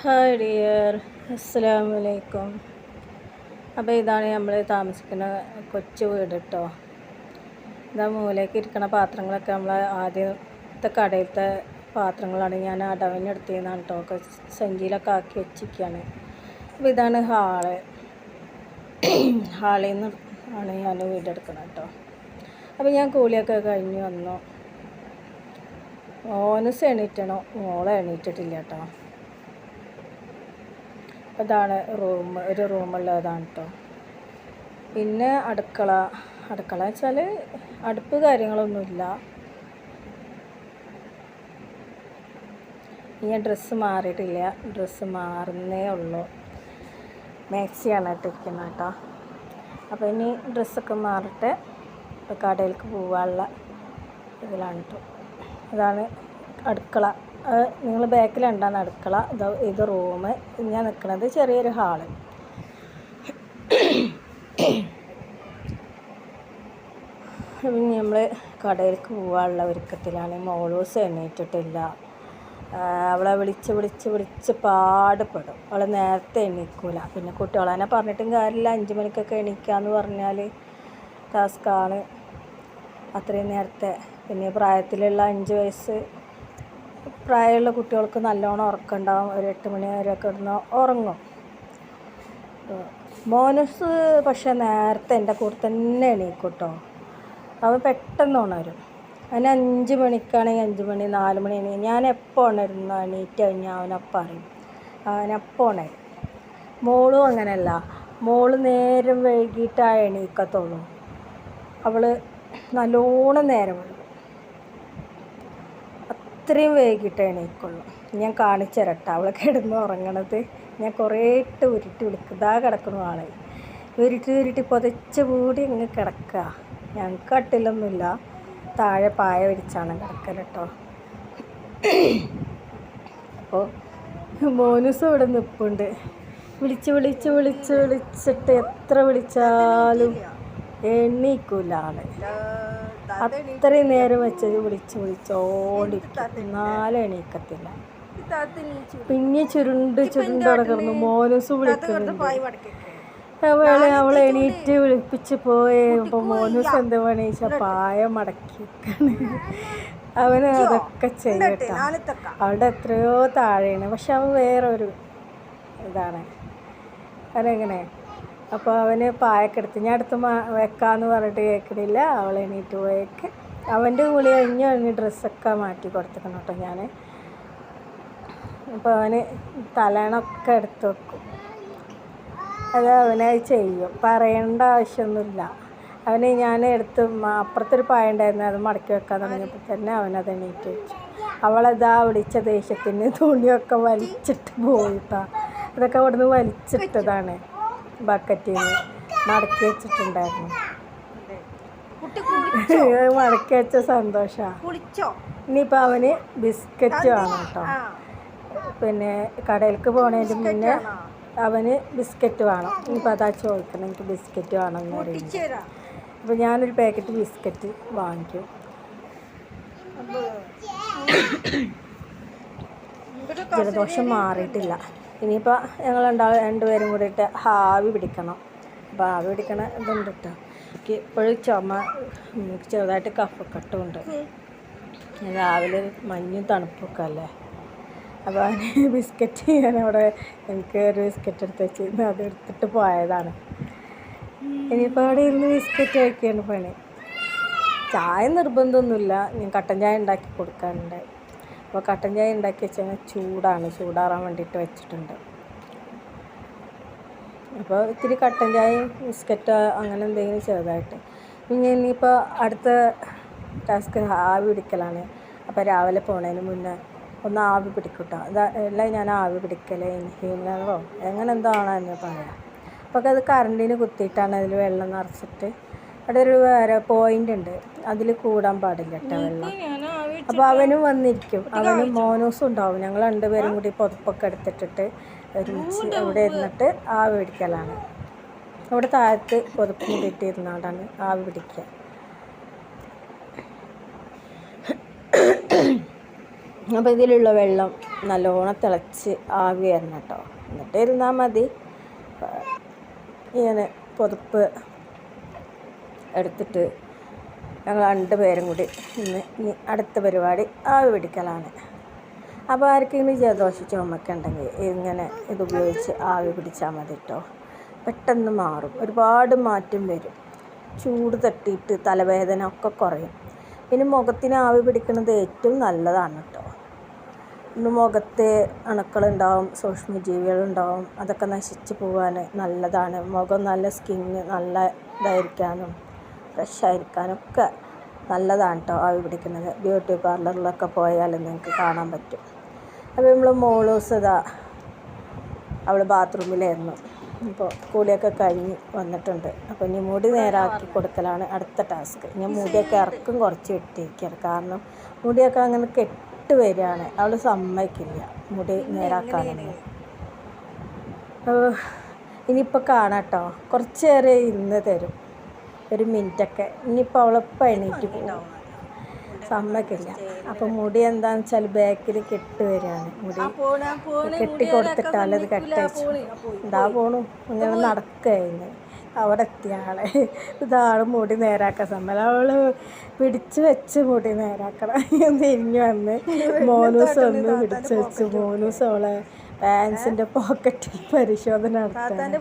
Hi dear അസ്സലാമു അലൈക്കും. അപ്പോൾ ഇതാണ് നമ്മൾ താമസിക്കുന്ന കൊച്ചു വീട് കേട്ടോ ഇതാ മൂലയ്ക്ക് ഇരിക്കുന്ന പാത്രങ്ങളൊക്കെ നമ്മൾ ആദ്യത്തെ കടയിലത്തെ പാത്രങ്ങളാണ് ഞാൻ അടവിനെടുത്തതാണ് കേട്ടോ ഒക്കെ സഞ്ചിയിലൊക്കെ ആക്കി വെച്ചിരിക്കുകയാണ് അപ്പോൾ ഇതാണ് ഹാൾ. ഹാളിൽ നിന്ന് ആണ് ഞാൻ വീടെടുക്കണം കേട്ടോ അപ്പോൾ ഞാൻ കൂലിയൊക്കെ കഴിഞ്ഞ് വന്നു. ഓനസ് എണീറ്റണോ? മോളെ എണീറ്റിട്ടില്ല കേട്ടോ ഇതാണ് റൂം ഒരു റൂമുള്ളതാണ് കേട്ടോ പിന്നെ അടുക്കള അടുക്കള വെച്ചാൽ അടുപ്പ് കാര്യങ്ങളൊന്നുമില്ല. ഞാൻ ഡ്രസ്സ് മാറിയിട്ടില്ല. ഡ്രസ്സ് മാറുന്നേ ഉള്ളൂ. മാക്സിയാണ് ഇട്ടിരിക്കുന്നത് കേട്ടോ അപ്പോൾ ഇനി ഡ്രസ്സൊക്കെ മാറട്ടെ കടയിലേക്ക് പോകാനുള്ള ഇതിലാണ് കേട്ടോ അതാണ് അടുക്കള. നിങ്ങൾ ബാക്കിലുണ്ടാകുന്ന അടുക്കള ഇത് ഇത് റൂം ഞാൻ നിൽക്കുന്നത് ചെറിയൊരു ഹാൾ നമ്മൾ കടയിലേക്ക് പോകാനുള്ള ഒരുക്കത്തിലാണ്. മോളൂസ് എണീറ്റിട്ടില്ല. അവളെ വിളിച്ച് വിളിച്ച് വിളിച്ച് പാടുപെടും. അവൾ നേരത്തെ എണീക്കൂല. പിന്നെ കുട്ടികളെന്നെ പറഞ്ഞിട്ടും കാര്യമില്ല. അഞ്ച് മണിക്കൊക്കെ എണീക്കാന്ന് പറഞ്ഞാൽ ടാസ്ക്കാണ് അത്രയും നേരത്തെ. പിന്നെ പ്രായത്തിലുള്ള അഞ്ച് വയസ്സ് പ്രായമുള്ള കുട്ടികൾക്ക് നല്ലോണം ഉറക്കമുണ്ടാവും. ഒരു എട്ട് മണി വരെയൊക്കെ ഇടുന്ന ഉറങ്ങും. മോനസ് പക്ഷെ നേരത്തെ എന്റെ കൂടെ തന്നെ എണീക്കൂട്ടോ കേട്ടോ അവൻ പെട്ടെന്ന് ഉണരും. അവന് അഞ്ച് മണിക്കാണെങ്കിൽ അഞ്ച് മണി നാല് മണി എണീ ഞാൻ എപ്പോൾ ഉണരുന്നു? എണീറ്റ് കഴിഞ്ഞാൽ അവനപ്പം അറിയും. അവനപ്പോൾ ഉണരും? മോളും അങ്ങനെയല്ല. മോൾ നേരം വൈകിട്ടാണ് എണീക്കത്തുള്ളൂ. അവൾ നല്ലോണം നേരം അത്രയും വൈകിട്ട് എണീക്കുള്ളൂ. ഞാൻ കാണിച്ചു തരട്ടെ അവളെ കിടന്ന് ഉറങ്ങണത്. ഞാൻ കുറേട്ട് ഉരുട്ടി വിളിക്കും. ഇതാ കിടക്കണു ആൾ. ഉരുട്ടി ഉരുട്ടി പുതച്ച് മൂടി അങ്ങ് കിടക്കുക ഞങ്ങൾക്ക് കട്ടിലൊന്നുമില്ല. താഴെ പായ വിരിച്ചാണ് കിടക്കൽ കേട്ടോ അപ്പോൾ മോനുസ് ഇവിടെ നിൽപ്പുണ്ട് വിളിച്ച് വിളിച്ച് വിളിച്ച് വിളിച്ചിട്ട് എത്ര വിളിച്ചാലും എണ്ണീക്കൂല ആൾ. അത്രയും നേരം വെച്ചത് വിളിച്ച് വിളിച്ചോണ്ടിരിക്കും. എന്നാലും എണീക്കത്തില്ല. പിന്നെ ചുരുണ്ട് ചുരുണ്ട് അവിടെ കിടന്നു. മോനൂസ് വിളിക്കുന്നുണ്ട്. അവളെ അവളെ എണീറ്റ് വിളിപ്പിച്ച് പോയേ. അപ്പോൾ മോനൂസ് എന്താ പണിച്ച പായ മടക്കിക്കാണ് അവന് അതൊക്കെ ചെയ്യട്ടെ. അവളുടെ എത്രയോ താഴെയാണ്. പക്ഷെ അവൻ വേറൊരു ഇതാണ്. അവനെങ്ങനെ? അപ്പോൾ അവന് പായൊക്കെ എടുത്ത് ഞാൻ അടുത്ത് വെക്കാമെന്ന് പറഞ്ഞിട്ട് കേൾക്കണില്ല അവൾ എണീറ്റ് പോയേക്ക്. അവന്റെ കുളി കഴിഞ്ഞ് അവന് ഡ്രസ്സൊക്കെ മാറ്റി കൊടുത്തിക്കണം കേട്ടോ ഞാൻ. അപ്പോൾ അവന് തലേണൊക്കെ എടുത്ത് വെക്കും. അത് അവനത് ചെയ്യും. പറയേണ്ട ആവശ്യമൊന്നുമില്ല. അവന് ഞാൻ എടുത്ത് അപ്പുറത്തൊരു പായ ഉണ്ടായിരുന്നു അത് മടക്കി വെക്കാൻ തുടങ്ങിയപ്പോൾ തന്നെ അവനത് എണീറ്റ് വെച്ചു. അവളതാ വിളിച്ച ദേഷ്യത്തിന് തുണിയൊക്കെ വലിച്ചിട്ട് പോയിട്ടാ. അതൊക്കെ അവിടുന്ന് വലിച്ചിട്ടതാണ്. ബക്കറ്റിൽ നിന്ന് മടക്കി വെച്ചിട്ടുണ്ടായിരുന്നു. മടക്കി വെച്ച സന്തോഷമാണ് ഇനിയിപ്പോൾ അവന് ബിസ്ക്കറ്റ് വേണം കേട്ടോ. പിന്നെ കടയിലേക്ക് പോണതിന് മുന്നേ അവന് ബിസ്ക്കറ്റ് വേണം. ഇനിയിപ്പോൾ അതാ ചോദിക്കണം എനിക്ക് ബിസ്ക്കറ്റ് വേണം എന്ന് പറയുന്നത് അപ്പോൾ ഞാനൊരു പാക്കറ്റ് ബിസ്ക്കറ്റ് വാങ്ങിക്കും. ജലദോഷം മാറിയിട്ടില്ല. ഇനിയിപ്പോൾ ഞങ്ങൾ രണ്ടാൾ രണ്ടുപേരും കൂടിയിട്ട് ആവി പിടിക്കണം. അപ്പോൾ ആവി പിടിക്കണ ഇതുണ്ട് കേട്ടോ എനിക്ക് ഇപ്പോഴും ചുമ ചെറുതായിട്ട് ചെറുതായിട്ട് കഫക്കെട്ടുമുണ്ട് രാവിലെ മഞ്ഞും തണുപ്പൊക്കെ അല്ലേ? അപ്പോൾ അതിന് ബിസ്ക്കറ്റ് ഞാൻ അവിടെ എനിക്ക് ഒരു ബിസ്ക്കറ്റ് എടുത്ത് വെച്ചിരുന്നു. അത് എടുത്തിട്ട് പോയതാണ്. ഇനിയിപ്പോൾ അവിടെ ഇരുന്ന് ബിസ്ക്കറ്റ് കഴിക്കുകയാണ് പണി. ചായ നിർബന്ധമൊന്നുമില്ല. ഞാൻ കട്ടൻ ചായ ഉണ്ടാക്കി കൊടുക്കാറുണ്ട്. അപ്പോൾ കട്ടൻ ചായ ഉണ്ടാക്കി വെച്ചാൽ ചൂടാണ് ചൂടാറാൻ വേണ്ടിയിട്ട് വെച്ചിട്ടുണ്ട്. അപ്പോൾ ഇത്തിരി കട്ടൻ ചായയും ബിസ്ക്കറ്റ് അങ്ങനെ എന്തെങ്കിലും ചെറുതായിട്ട്. പിന്നെ ഇനിയിപ്പോൾ അടുത്ത ടാസ്ക് ആവി പിടിക്കലാണ്. അപ്പോൾ രാവിലെ പോണതിന് മുന്നേ ഒന്ന് ആവി പിടിക്കട്ടോ. എല്ലാം ഞാൻ ആവി പിടിക്കലേ ഇൻഹീലറോ എങ്ങനെ എന്തോ ആണോ എന്ന് പറയാം. അപ്പോൾ അത് കറണ്ടിന് കുത്തിയിട്ടാണ് അതിൽ വെള്ളം നിറച്ചിട്ട്. അവിടെ ഒരു വേറെ പോയിന്റ് ഉണ്ട്. അതിൽ കൂടാൻ പാടില്ല കേട്ടോ വെള്ളം. അപ്പോൾ അവനും വന്നിരിക്കും. അവനും മോനൂസും ഉണ്ടാവും. ഞങ്ങൾ രണ്ടുപേരും കൂടി പുതപ്പൊക്കെ എടുത്തിട്ടിട്ട് ഒരുമിച്ച് അവിടെ ഇരുന്നിട്ട് ആവി പിടിക്കലാണ്. അവിടെ താഴത്ത് പുതപ്പ് കൂടിയിട്ട് ഇരുന്നാണ്ടാണ് ആവി പിടിക്കുക. അപ്പോൾ ഇതിലുള്ള വെള്ളം നല്ലോണം തിളച്ച് ആവി വരണം കേട്ടോ. എന്നിട്ട് ഇരുന്നാൽ മതി. ഇങ്ങനെ പുതപ്പ് എടുത്തിട്ട് ഞങ്ങൾ രണ്ട് പേരും കൂടി ഇന്ന് ഇനി അടുത്ത പരിപാടി ആവി പിടിക്കലാണ്. അപ്പോൾ ആർക്കെങ്കിലും ജലദോഷ ചുമക്ക ഇങ്ങനെ ഇത് ഉപയോഗിച്ച് ആവി പിടിച്ചാൽ മതി കേട്ടോ പെട്ടെന്ന് മാറും. ഒരുപാട് മാറ്റം വരും. ചൂട് തട്ടിയിട്ട് തലവേദന ഒക്കെ കുറയും. പിന്നെ മുഖത്തിന് ആവി പിടിക്കുന്നത് ഏറ്റവും നല്ലതാണ് കേട്ടോ ഇന്ന് മുഖത്ത് അണുക്കളുണ്ടാവും സൂക്ഷ്മജീവികളുണ്ടാവും അതൊക്കെ നശിച്ചു പോകാൻ നല്ലതാണ്. മുഖം നല്ല സ്കിന്ന് നല്ല ഇതായിരിക്കാനും ഫ്രഷ് ആയിരിക്കാനൊക്കെ നല്ലതാണ് കേട്ടോ ആവി പിടിക്കുന്നത്. ബ്യൂട്ടി പാർലറിലൊക്കെ പോയാൽ നിങ്ങൾക്ക് കാണാൻ പറ്റും. അപ്പോൾ നമ്മൾ മോളൂസ് ഇതാ അവൾ ബാത്റൂമിലായിരുന്നു. ഇപ്പോൾ കൂലിയൊക്കെ കഴിഞ്ഞ് വന്നിട്ടുണ്ട്. അപ്പോൾ ഇനി മുടി നേരാക്കി കൊടുക്കലാണ് അടുത്ത ടാസ്ക്. ഞാൻ മുടിയൊക്കെ ഇറക്കും കുറച്ച് വെട്ടിയിരിക്കുകയാണ് കാരണം മുടിയൊക്കെ അങ്ങനെ കെട്ട് വരികയാണ്. അവൾ സമ്മതിക്കില്ല മുടി നേരാക്കാനൊന്നും. ഇനിയിപ്പോൾ കാണാം കേട്ടോ കുറച്ചേറെ ഇന്ന് തരും. ഒരു മിനിറ്റൊക്കെ. ഇനിയിപ്പോൾ അവളിപ്പോൾ എണീറ്റ് പോകും സമ്മക്കില്ല അപ്പം മുടി എന്താന്ന് വെച്ചാൽ ബാക്കിൽ കെട്ട് വരികയാണ് മുടി കെട്ടി കൊടുത്തിട്ടാൽ അത് കെട്ടയച്ചു എന്താ പോണു ഇങ്ങനെ നടക്കുകയായിരുന്നു അവിടെ എത്തിയ ആളെ. ഇതാൾ മുടി നേരാക്കാൻ സമ്മതം. അവൾ പിടിച്ചു വെച്ച് മുടി നേരാക്കണം. തിരിഞ്ഞു വന്ന് മോനൂസ് ഒന്ന് പിടിച്ചു വെച്ച് മോനൂസ് അവളെ പാൻസിന്റെ പോക്കറ്റിൽ പരിശോധന നടത്താൻ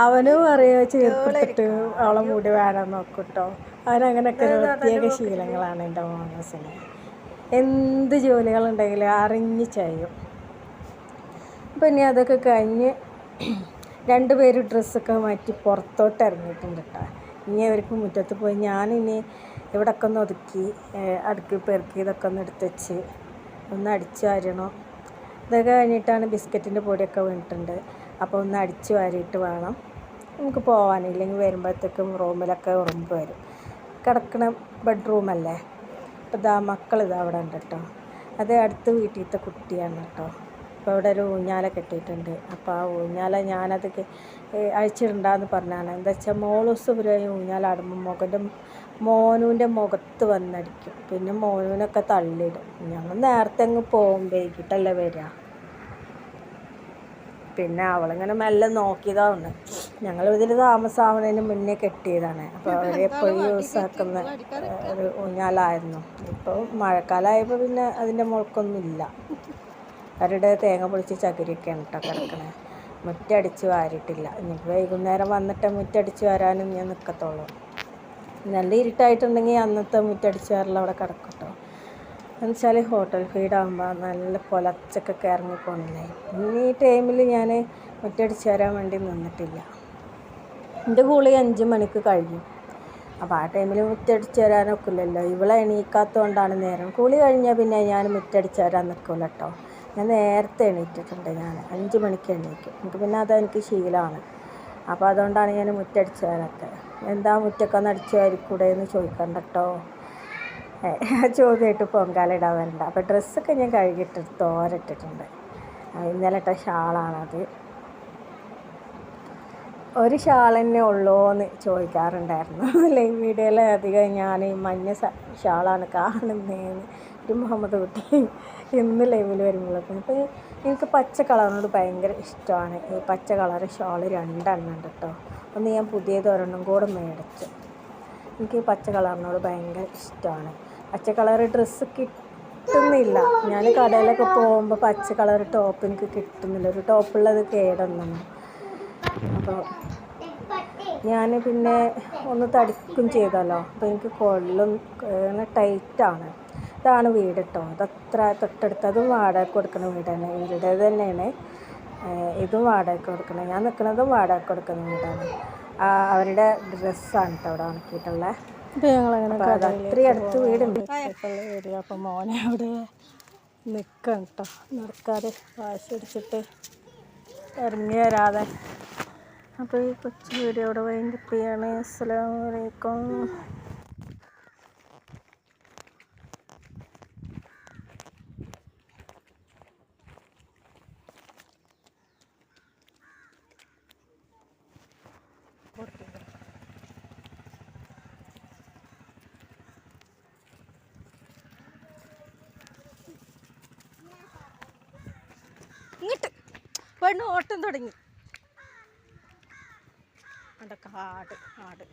അവനും പറയുക ചേർത്തിട്ട് അവളെ മുടി വേണം നോക്കൂട്ടോ. അവനങ്ങനെയൊക്കെ ഒരു പ്രത്യേക ശീലങ്ങളാണ് എന്റെ മോനസിന് എന്ത് ജോലികളുണ്ടെങ്കിലും അറിഞ്ഞ് ചെയ്യും. അപ്പം ഇനി അതൊക്കെ കഴിഞ്ഞ് രണ്ടുപേരും ഡ്രസ്സൊക്കെ മാറ്റി പുറത്തോട്ട് ഇറങ്ങിയിട്ടുണ്ട് കേട്ടോ. ഇനി അവർക്ക് മുറ്റത്ത് പോയി ഞാനിനി ഇവിടെയൊക്കെ ഒന്ന് ഒതുക്കി അടുക്കി പെറുക്കി ഇതൊക്കെ ഒന്ന് എടുത്ത് വെച്ച് ഒന്ന് അടിച്ചു വാരണം. ഇതൊക്കെ കഴിഞ്ഞിട്ടാണ് ബിസ്ക്കറ്റിന്റെ പൊടിയൊക്കെ വീണിട്ടുണ്ട്. അപ്പോൾ ഒന്ന് അടിച്ചു വാരിയിട്ട് വേണം. നമുക്ക് പോകാനില്ലെങ്കിൽ വരുമ്പോഴത്തേക്കും റൂമിലൊക്കെ ഉറുമ്പ് വരും. കിടക്കണ ബെഡ്റൂമല്ലേ അപ്പോൾ ഇതാ മക്കളിതാ അവിടെ ഉണ്ട് കേട്ടോ. അത് അടുത്ത വീട്ടിലത്തെ കുട്ടിയാണ് കേട്ടോ. അപ്പോൾ ഇവിടെ ഒരു ഊഞ്ഞാല കെട്ടിയിട്ടുണ്ട്. അപ്പോൾ ആ ഊഞ്ഞാല ഞാനത് അഴിച്ചിടണ്ടെന്ന് പറഞ്ഞാണ്. എന്താ വെച്ചാൽ മോളൂസ് ഒരു ഊഞ്ഞാലാടുമ്പോൾ മുഖന്റെ മോനുവിന്റെ മുഖത്ത് വന്നടിക്കും. പിന്നെ മോനുവിനൊക്കെ തള്ളിയിടും ഞങ്ങൾ നേരത്തെ അങ്ങ് പോകും വൈകിട്ടല്ലേ വരിക. പിന്നെ അവളിങ്ങനെ മെല്ലെ നോക്കിയതാണ്. ഞങ്ങൾ ഇതിൽ താമസമാവുന്നതിന് മുന്നേ കെട്ടിയതാണ്. അപ്പോൾ അവർ എപ്പോഴും യൂസ് ആക്കുന്ന ഒരു ഊഞ്ഞാലായിരുന്നു. ഇപ്പോൾ മഴക്കാലമായപ്പോൾ പിന്നെ അതിന്റെ മുളക്കൊന്നുമില്ല അവരുടെ തേങ്ങ പൊളിച്ച് ചകിരിയൊക്കെയാണ് കേട്ടോ കിടക്കണേ. മുറ്റടിച്ച് വാരിയിട്ടില്ല. ഇനിയിപ്പോൾ വൈകുന്നേരം വന്നിട്ട് മുറ്റടിച്ച് വരാനും ഞാൻ നിൽക്കത്തുള്ളൂ നല്ല ഇരുട്ടായിട്ടുണ്ടെങ്കിൽ അന്നത്തെ മുറ്റടിച്ച് വരലവിടെ അവിടെ കിടക്കും കേട്ടോ എന്നുവെച്ചാൽ ഹോട്ടൽ ഫീഡാകുമ്പോൾ നല്ല പുലച്ചക്കൊക്കെ ഇറങ്ങിപ്പോണില്ലേ ഇനി ഈ ടൈമിൽ ഞാൻ മുറ്റടിച്ച് വരാൻ വേണ്ടി നിന്നിട്ടില്ല. എന്റെ കൂളി അഞ്ച് മണിക്ക് കഴിയും അപ്പോൾ ആ ടൈമിൽ മുറ്റടിച്ച് വരാനൊക്കില്ലല്ലോ ഇവളെ എണീക്കാത്തതുകൊണ്ടാണ് നേരം. കൂളി കഴിഞ്ഞാൽ പിന്നെ ഞാൻ മുറ്റടിച്ച് വരാൻ നിൽക്കില്ല കേട്ടോ ഞാൻ നേരത്തെ എണീറ്റിട്ടുണ്ട് ഞാൻ അഞ്ച് മണിക്ക് എണീക്കും. എനിക്ക് പിന്നെ അതെനിക്ക് ശീലമാണ് അപ്പോൾ അതുകൊണ്ടാണ് ഞാൻ മുറ്റടിച്ച് വരാത്തത്. എന്താ മുറ്റക്കൊന്ന് അടിച്ച് വാരിക്കൂടെ എന്ന് ചോദിക്കണ്ട കേട്ടോ ചോദ്യമായിട്ട് പൊങ്കാല ഇടാൻ വരണ്ട അപ്പോൾ ഡ്രസ്സൊക്കെ ഞാൻ കഴുകിയിട്ട് തോരട്ടിട്ടുണ്ട്. ഇന്നലെ ഇട്ട ഷാളാണത്. ഒരു ഷാൾ തന്നെ ഉള്ളോ എന്ന് ചോദിക്കാറുണ്ടായിരുന്നു. ലൈവ് വീഡിയോയിൽ അധികം ഞാൻ ഈ മഞ്ഞ ഷാളാണ് കാണുന്നതെന്ന് ഒരു മുഹമ്മദ് കുട്ടി ഇന്ന് ലൈവിൽ വരുമ്പോഴൊക്കെ. അപ്പോൾ എനിക്ക് പച്ച കളറിനോട് ഭയങ്കര ഇഷ്ടമാണ്. ഈ പച്ച കളർ ഷാൾ രണ്ടെണ്ണം ഉണ്ട് കേട്ടോ ഒന്ന് ഞാൻ പുതിയത് ഒരെണ്ണം കൂടെ മേടിച്ചു. എനിക്ക് പച്ച കളറിനോട് ഭയങ്കര ഇഷ്ടമാണ്. പച്ച കളർ ഡ്രസ്സ് കിട്ടുന്നില്ല. ഞാൻ കടയിലൊക്കെ പോകുമ്പോൾ പച്ച കളർ ടോപ്പ് എനിക്ക് കിട്ടുന്നില്ല. ഒരു ടോപ്പുള്ളത് കേടൊന്നും അപ്പോൾ ഞാൻ പിന്നെ ഒന്ന് തടിക്കും ചെയ്തല്ലോ അപ്പോൾ എനിക്ക് കൊള്ളും ടൈറ്റാണ് ഇതാണ് വീട് കേട്ടോ അതത്ര തൊട്ടടുത്ത് അതും വാടക കൊടുക്കുന്ന വീടാണ്. എന്റെ തന്നെയാണ്. ഇതും വാടക കൊടുക്കണം ഞാൻ നിൽക്കുന്നതും വാടക കൊടുക്കുന്ന വീടാണ്. അവരുടെ ഡ്രസ്സാണ് കേട്ടോ അവിടെ ഉണക്കിയിട്ടുള്ളത് അടുത്ത് വീടുണ്ട്. വീട് അപ്പം മോനെ അവിടെ നിൽക്കണം കേട്ടോ നടക്കാതെ വാശി അടിച്ചിട്ട് ഇറങ്ങി വരാതെ അപ്പോൾ ഈ കൊച്ചു വീഡിയോ അവിടെ വൈൻഡപ്പ് ചെയ്യാണ് അസ്സാം വലൈക്കും പെണ്ണ് ഓട്ടം തുടങ്ങി. അവിടെ കാട് കാട്